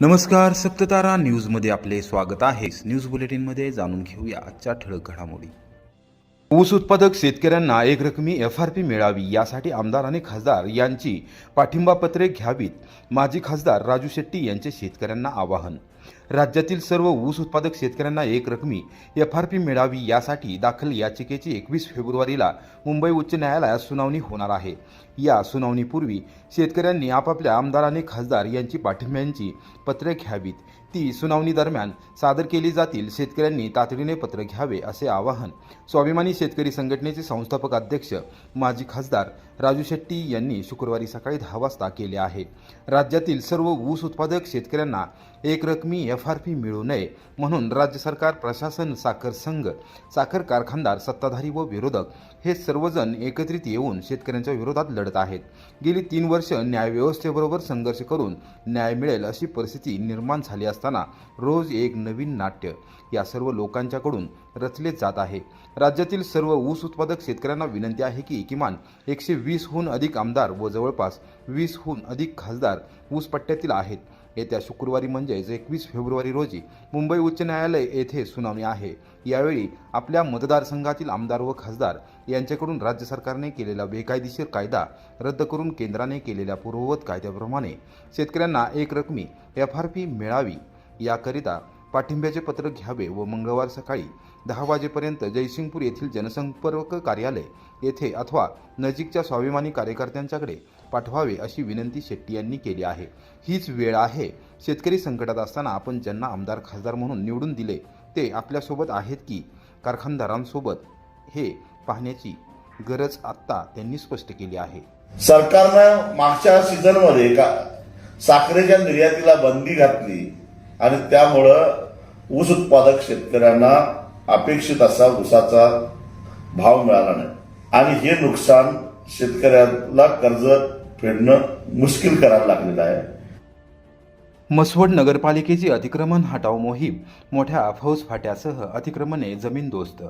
नमस्कार सप्ततारा न्यूजमध्ये आपले स्वागत आहे. न्यूज बुलेटिनमध्ये जाणून घेऊया आजच्या ठळक घडामोडी. ऊस उत्पादक शेतकऱ्यांना एक रकमी एफ आर पी मिळावी यासाठी आमदार आणि खासदार यांची पाठिंबा पत्रे घ्यावीत. माजी खासदार राजू शेट्टी यांचे शेतकऱ्यांना आवाहन. राज्यातील सर्व ऊस उत्पादक शेतकऱ्यांना एक रकमी एफ आर पी मिळावी यासाठी दाखल याचिकेची एकवीस फेब्रुवारीला मुंबई उच्च न्यायालयात सुनावणी होणार आहे. या सुनावणीपूर्वी शेतकऱ्यांनी आपापल्या आमदार आणि खासदार यांची पाठिंब्यांची पत्रे घ्यावीत. ती सुनावणी दरम्यान सादर केली जातील शेतकऱ्यांनी तातडीने पत्र घ्यावे असे आवाहन स्वाभिमानी शेतकरी संघटनेचे संस्थापक अध्यक्ष माजी खासदार राजू शेट्टी यांनी शुक्रवारी सकाळी दहा वाजता केले आहे. राज्यातील सर्व ऊस उत्पादक शेतकऱ्यांना एक रकमी एफ आर पी मिळू नये म्हणून राज्य सरकार प्रशासन साखर संघ साखर कारखानदार सत्ताधारी व विरोधक हे सर्वजण एकत्रित येऊन शेतकऱ्यांच्या विरोधात लढत आहेत. गेली तीन वर्ष न्यायव्यवस्थेबरोबर संघर्ष करून न्याय मिळेल अशी परिस्थिती निर्माण झाली असताना रोज एक नवीन नाट्य या सर्व लोकांच्याकडून रचले जात आहे. राज्यातील सर्व ऊस उत्पादक शेतकऱ्यांना विनंती आहे की किमान एकशे वीसहून अधिक आमदार व जवळपास वीसहून अधिक खासदार ऊस पट्ट्यातील आहेत. येत्या शुक्रवारी म्हणजेच एकवीस फेब्रुवारी रोजी मुंबई उच्च न्यायालय येथे सुनावणी आहे. यावेळी आपल्या मतदारसंघातील आमदार व खासदार यांच्याकडून राज्य सरकारने केलेला बेकायदेशीर कायदा रद्द करून केंद्राने केलेल्या पूर्ववत कायद्याप्रमाणे शेतकऱ्यांना एक रकमी एफ आर पी मिळावी याकरिता पाठिंब्याचे पत्र घ्यावे व मंगळवार सकाळी दहा वाजेपर्यंत जयसिंगपूर येथील जनसंपर्क कार्यालय येथे अथवा नजीकच्या स्वाभिमानी कार्यकर्त्यांच्याकडे पाठवावे अशी विनंती शेट्टी यांनी केली आहे. हीच वेळ आहे. शेतकरी संकटात असताना आपण ज्यांना आमदार खासदार म्हणून निवडून दिले ते आपल्यासोबत आहेत की? कारखानदारांसोबत हे पाहण्याची गरज आत्ता त्यांनी स्पष्ट केली आहे. सरकारनं मागच्या सीझनमध्ये का साखरेच्या निर्यातीला बंदी घातली आणि त्यामुळं ऊस उत्पादक शेतकऱ्यांना अपेक्षित असा ऊसाचा भाव मिळाला नाही. आणि हे नुकसान शेतकऱ्याला कर्ज फेडणं मुश्किल करायला लागलेलं आहे. मसवड नगरपालिकेची अतिक्रमण हटाव मोहीम मोठ्या फौजफाट्यासह अतिक्रमणे जमीनदोस्त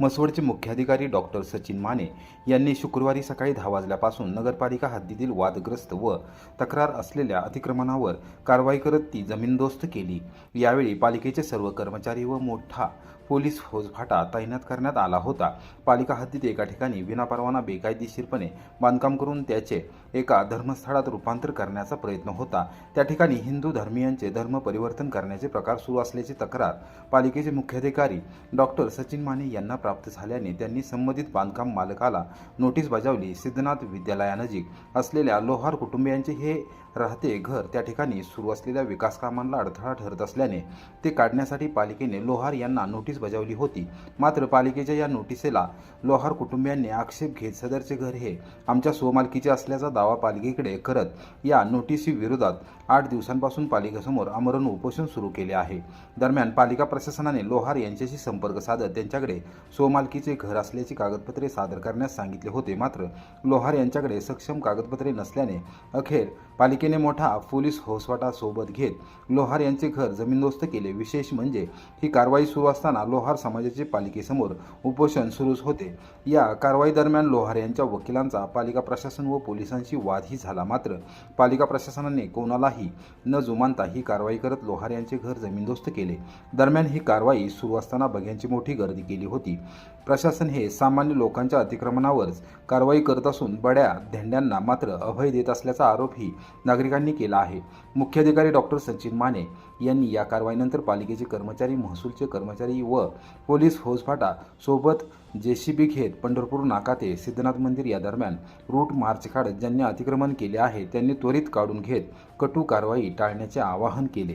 मसवडचे मुख्याधिकारी डॉक्टर सचिन माने यांनी शुक्रवारी सकाळी दहा वाजल्यापासून नगरपालिका हद्दीतील वादग्रस्त व तक्रार असलेल्या अतिक्रमणावर कारवाई करत ती जमीनदोस्त केली. यावेळी पालिकेचे सर्व कर्मचारी व मोठा पोलीस फौजफाटा तैनात करण्यात आला होता. पालिका हद्दीत एका ठिकाणी विनापरवाना बेकायदेशीरपणे बांधकाम करून त्याचे एका धर्मस्थळात रूपांतर करण्याचा प्रयत्न होता. त्या ठिकाणी हिंदू धर्मियांचे धर्म परिवर्तन करण्याचे प्रकार सुरू असल्याची तक्रार पालिकेचे मुख्याधिकारी डॉक्टर सचिन माने यांना प्राप्त झाल्याने त्यांनी संबंधित बांधकाम मालकाला नोटीस बजावली. सिद्धनाथ विद्यालयानजीक असलेल्या लोहार कुटुंबियांचे हे राहते. घर त्या ठिकाणी सुरू असलेल्या विकास कामांना अडथळा ठरत असल्याने ते काढण्यासाठी पालिकेने लोहार यांना नोटीस बजावली होती. मात्र पालिकेच्या या नोटिसेला लोहार कुटुंबियांनी आक्षेप घेत सदरचे घर हे आमच्या स्वमालकीचे असल्याचा दावा पालिकेकडे करत या नोटीसी विरोधात आठ दिवसांपासून पालिकेसमोर आमरण उपोषण सुरू केले आहे. दरम्यान पालिका प्रशासनाने लोहार यांच्याशी संपर्क साधत त्यांच्याकडे सोमालकीचे घर असल्याची कागदपत्रे सादर करण्यास सांगितले होते. मात्र लोहार यांच्याकडे सक्षम कागदपत्रे नसल्याने अखेर पालिकेने मोठा पोलीस हौसवाटा सोबत घेत लोहार यांचे घर जमीनदोस्त केले. विशेष म्हणजे ही कारवाई सुरू असताना लोहार समाजाचे पालिकेसमोर उपोषण सुरूच होते. या कारवाई दरम्यान लोहार यांच्या वकिलांचा पालिका प्रशासन व पोलिसांशी वादही झाला. मात्र पालिका प्रशासनाने कोणालाही न जुमानता ही कारवाई करत लोहार यांचे घर जमीनदोस्त केले. दरम्यान ही कारवाई सुरू असताना बघ्यांची मोठी गर्दी केली होती. प्रशासन हे सामान्य लोकांच्या अतिक्रमणावरच कारवाई करत असून बड्या धेंड्यांना मात्र अभय देत असल्याचा आरोपही नागरिकांनी केला आहे. मुख्याधिकारी डॉक्टर सचिन माने यांनी या कारवाईनंतर पालिकेचे कर्मचारी महसूलचे कर्मचारी व पोलीस फौजफाटा सोबत जेसीबी घेत पंढरपूर नाका ते सिद्धनाथ मंदिर या दरम्यान रूट मार्च काढत ज्यांनी अतिक्रमण केले आहे त्यांनी त्वरित काढून घेत कटू कारवाई टाळण्याचे आवाहन केले.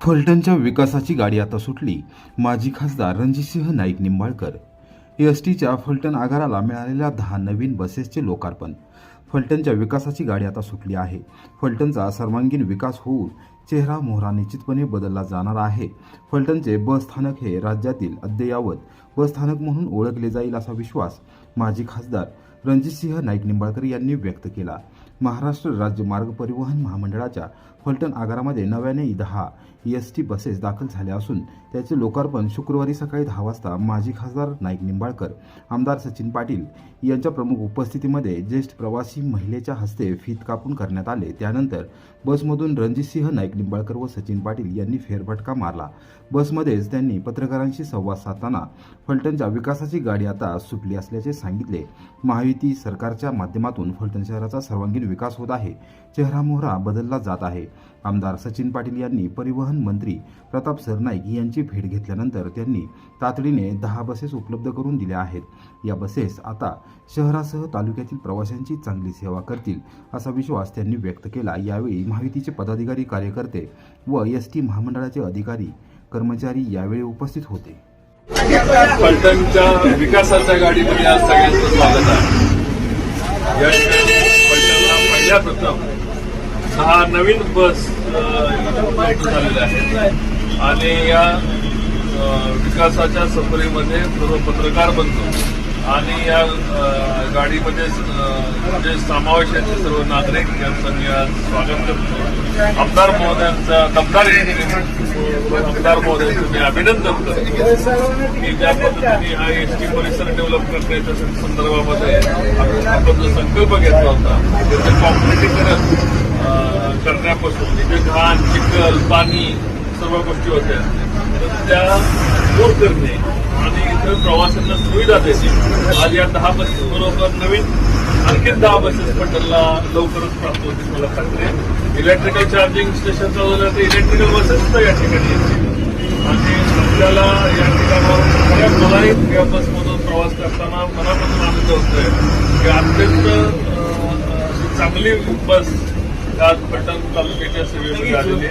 फलटणच्या विकासाची गाडी आता सुटली. माजी खासदार रणजितसिंह नाईक निंबाळकर. एस टीच्या फलटण आगाराला मिळालेल्या दहा नवीन बसेसचे लोकार्पण. फलटणच्या विकासाची गाडी आता सुटली आहे. फलटणचा सर्वांगीण विकास होऊन चेहरा मोहरा निश्चितपणे बदलला जाणार आहे. फलटणचे बस स्थानक हे राज्यातील अद्ययावत बस स्थानक म्हणून ओळखले जाईल असा विश्वास माजी खासदार रणजितसिंह नाईक निंबाळकर यांनी व्यक्त केला. महाराष्ट्र राज्य मार्ग परिवहन महामंडळाच्या फलटण आगारामध्ये नव्याने दहा एस टी बसेस दाखल झाल्या असून त्याचे लोकार्पण शुक्रवारी सकाळी दहा वाजता माजी खासदार नाईक निंबाळकर आमदार सचिन पाटील यांच्या प्रमुख उपस्थितीमध्ये ज्येष्ठ प्रवासी महिलेच्या हस्ते फीत कापून करण्यात आले. त्यानंतर बसमधून रणजितसिंह नाईक निंबाळकर व सचिन पाटील यांनी फेरफटका मारला. बसमध्येच त्यांनी पत्रकारांशी संवाद साधताना फलटणच्या विकासाची गाडी आता सुटली असल्याचे सांगितले. महायुती सरकारच्या माध्यमातून फलटण शहराचा सर्वांगीण विकास होत आहे. चेहरामोहरा बदलला जात आहे. आमदार सचिन पाटील यांनी परिवहन मंत्री प्रताप सरनाईक यांची भेट घेतल्यानंतर त्यांनी तातडीने दहा बसेस उपलब्ध करून दिल्या आहेत. या बसेस आता शहरासह तालुक्यातील प्रवाशांची चांगली सेवा करतील असा विश्वास त्यांनी व्यक्त केला. यावेळी महायुतीचे पदाधिकारी कार्यकर्ते व एस टी महामंडळाचे अधिकारी कर्मचारी यावेळी उपस्थित होते. पलटणच्या विकासाच्या गाडीमध्ये आज सगळ्यांचं स्वागत आहे. या पहिल्या प्रथम सहा नवीन बस उपलब्ध झालेल्या आहेत आणि या विकासाच्या सफरीमध्ये सर्व पत्रकार बनतो. आणि या गाडीमध्ये जे समावेश आहेत सर्व नागरिक यांचं मी आज स्वागत करतो. आमदार महोदयांचा आमदार आमदार महोदयांचं मी अभिनंदन करतो. की ज्या पद्धतीने हा एस टी परिसर डेव्हलप करण्याच्या संदर्भामध्ये आपण जो संकल्प घेतला होता त्याचं कॉम्पिटिकरण करण्यापासून तिथे घाण चिखल पाणी सर्व गोष्टी होत्या. तर त्या दूर करणे आणि इथं प्रवाशांना सुविधा देणे. आज या दहा बसेस बरोबर नवीन आणखी दहा बसेस पटलला लवकरच प्राप्त होतील मला खात्री इलेक्ट्रिकल चार्जिंग स्टेशन चालवलं तर इलेक्ट्रिकल बसेस तर या ठिकाणी येतील. आणि आपल्याला या ठिकाणावर सगळ्या मलाही या बसमधून प्रवास करताना मनापासून आनंद होतोय. की अत्यंत चांगली बस आज पटण तालुक्याच्या सेवेमध्ये आलेले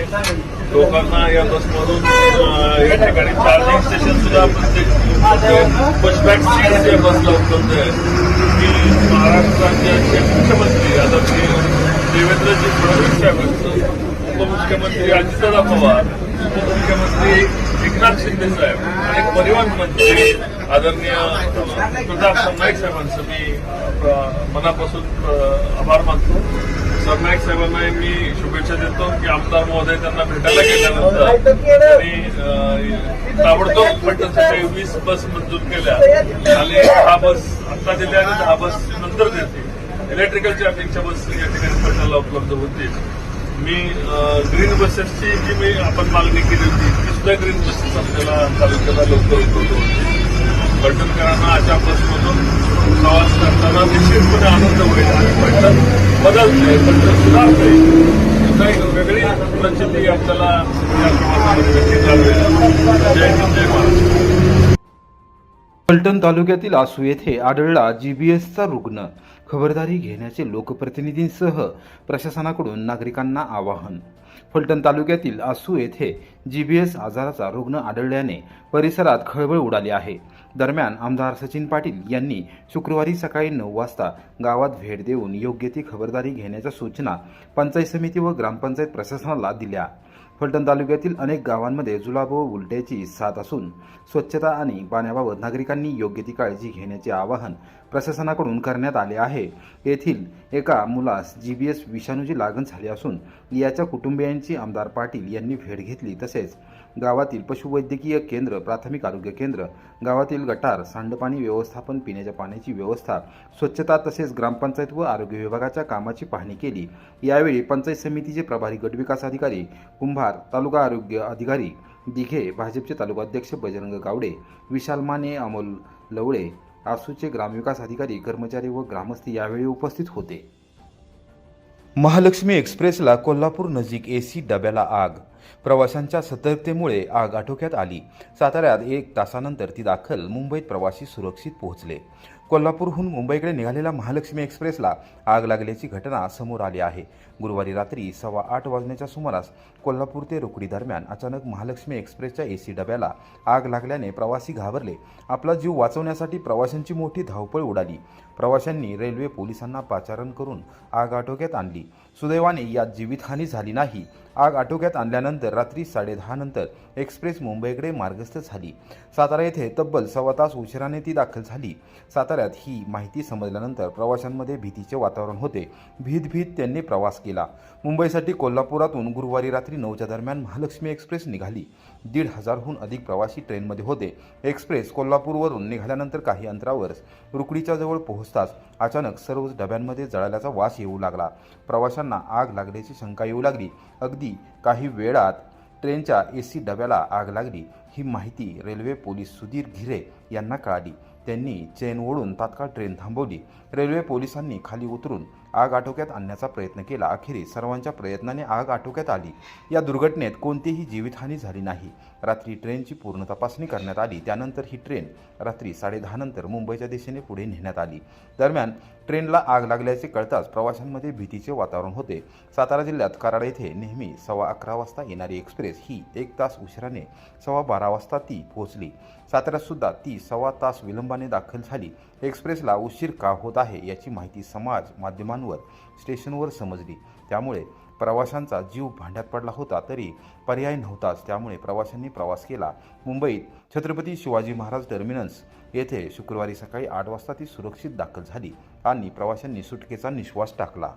लोकांना या बसमधून या ठिकाणी चार्जिंग स्टेशन सुद्धा प्रत्येक बसबॅक सीट बसला उपलब्ध आहे की महाराष्ट्राचे मुख्यमंत्री आता ते देवेंद्रजी फडणवीस साहेब उपमुख्यमंत्री अजितदादा पवार उपमुख्यमंत्री एकनाथ शिंदे साहेब आणि परिवहन मंत्री आदरणीय प्रताप नाईक साहेबांचं मी मनापासून आभार मानतो. सरनाईक साहेबांना मी शुभेच्छा देतो की आमदार महोदय त्यांना भेटायला गेल्यानंतर अ, ताबडतोब पट्टणसाठी वीस बस मंजूर केल्या. आणि दहा बस आता दिल्या आणि दहा बस नंतर देतील. इलेक्ट्रिकल चार्जिंगच्या बस या ठिकाणी पटणाला उपलब्ध होतील. मी ग्रीन बसेसची जी मी आपण मागणी केली होती ती सुद्धा ग्रीन बसेस आपल्याला तालुक्याला लवकर उपलब्ध होतील. पलटणकरांना अशा बसमधून प्रवास करताना निश्चितपणे आनंद होईल आणि पलटण बदलते पलटण सुधारते सुद्धा वेगळी प्रचिती आपल्याला या प्रवासामध्ये जय हिंद जय महाराष्ट्र फलटण तालुक्यातील आसू येथे आढळला जीबीएसचा रुग्ण. खबरदारी घेण्याचे लोकप्रतिनिधींसह प्रशासनाकडून नागरिकांना आवाहन. फलटण तालुक्यातील आसू येथे जीबीएस आजाराचा रुग्ण आढळल्याने परिसरात खळबळ उडाली आहे. दरम्यान आमदार सचिन पाटील यांनी शुक्रवारी सकाळी नऊ वाजता गावात भेट देऊन योग्य ती खबरदारी घेण्याच्या सूचना पंचायत समिती व ग्रामपंचायत प्रशासनाला दिल्या. फलटण तालुक्यातील अनेक गावांमध्ये जुलाब व उलट्याची साथ असून स्वच्छता आणि पाण्याबाबत नागरिकांनी योग्य ती काळजी घेण्याचे आवाहन प्रशासनाकडून करण्यात आले आहे. येथील एका मुलास जी बी एस विषाणूची लागण झाली असून याच्या कुटुंबियांची आमदार पाटील यांनी भेट घेतली तसेच गावातील पशुवैद्यकीय केंद्र प्राथमिक आरोग्य केंद्र गावातील गटार सांडपाणी व्यवस्थापन पिण्याच्या पाण्याची व्यवस्था स्वच्छता तसेच ग्रामपंचायत व आरोग्य विभागाच्या कामाची पाहणी केली. यावेळी पंचायत समितीचे प्रभारी गटविकास अधिकारी कुंभार तालुका आरोग्य अधिकारी दिघे भाजपचे तालुकाध्यक्ष बजरंग गावडे विशाल माने अमोल लवळे आसूचे ग्रामविकास अधिकारी कर्मचारी व ग्रामस्थ यावेळी उपस्थित होते. महालक्ष्मी एक्सप्रेसला कोल्हापूर नजीक ए सी डब्याला आग. प्रवाशांच्या सतर्कतेमुळे आग आटोक्यात आली. साताऱ्यात एक तासानंतर ती दाखल मुंबईत प्रवासी सुरक्षित पोहोचले. कोल्हापूरहून मुंबईकडे निघालेल्या महालक्ष्मी एक्सप्रेसला आग लागल्याची घटना समोर आली आहे. गुरुवारी रात्री सव्वा आठ वाजण्याच्या सुमारास कोल्हापूर ते रुकडी दरम्यान अचानक महालक्ष्मी एक्सप्रेसच्या ए सी डब्याला आग लागल्याने प्रवासी घाबरले. आपला जीव वाचवण्यासाठी प्रवाशांची मोठी धावपळ उडाली. प्रवाशांनी रेल्वे पोलिसांना पाचारण करून आग आटोक्यात आणली. सुदैवाने यात जीवितहानी झाली नाही. आग आटोक्यात आणल्यानंतर रात्री साडेदहा नंतर एक्सप्रेस मुंबईकडे मार्गस्थ झाली. सातारा येथे तब्बल सव्वा तास उशिराने ती दाखल झाली. साताऱ्यात ही माहिती समजल्यानंतर प्रवाशांमध्ये भीतीचे वातावरण होते. भीत भीत त्यांनी प्रवास केला. केला. मुंबईसाठी कोल्हापुरातून गुरुवारी रात्री नऊच्या दरम्यान महालक्ष्मी एक्सप्रेस निघाली. दीड हजारहून अधिक प्रवासी ट्रेनमध्ये होते. एक्सप्रेस कोल्हापूरवरून निघाल्यानंतर काही अंतरावर रुकडीच्या जवळ पोहोचताच अचानक सर्व डब्यांमध्ये जळाल्याचा वास येऊ लागला. प्रवाशांना आग लागल्याची शंका येऊ लागली. अगदी काही वेळात ट्रेनच्या ए सी डब्याला आग लागली. ही माहिती रेल्वे पोलीस सुधीर घिरे यांना कळाली. त्यांनी चेन ओढून तात्काळ ट्रेन थांबवली. रेल्वे पोलिसांनी खाली उतरून आग आटोक्यात आणण्याचा प्रयत्न केला. अखेरीस सर्वांच्या प्रयत्नाने आग आटोक्यात आली. या दुर्घटनेत कोणतीही जीवितहानी झाली नाही. रात्री ट्रेनची पूर्ण तपासणी करण्यात आली. त्यानंतर ही ट्रेन रात्री साडेदहानंतर मुंबईच्या दिशेने पुढे नेण्यात आली. दरम्यान ट्रेनला आग लागल्याचे कळताच प्रवाशांमध्ये भीतीचे वातावरण होते. सातारा जिल्ह्यात कराड येथे नेहमी सव्वा अकरा वाजता येणारी एक्सप्रेस ही एक तास उशिराने सव्वा बारा वाजता ती पोहोचली. साताऱ्यातसुद्धा ती सव्वा तास विलंबाने दाखल झाली. एक्सप्रेसला उशीर का होत आहे याची माहिती समाज माध्यमांवर स्टेशनवर समजली. त्यामुळे प्रवाशांचा जीव भांड्यात पडला होता तरी पर्याय नव्हताच त्यामुळे प्रवाशांनी प्रवास केला. मुंबईत छत्रपती शिवाजी महाराज टर्मिनस येथे शुक्रवारी सकाळी आठ वाजता ती सुरक्षित दाखल झाली आणि प्रवाशांनी सुटकेचा निश्वास टाकला.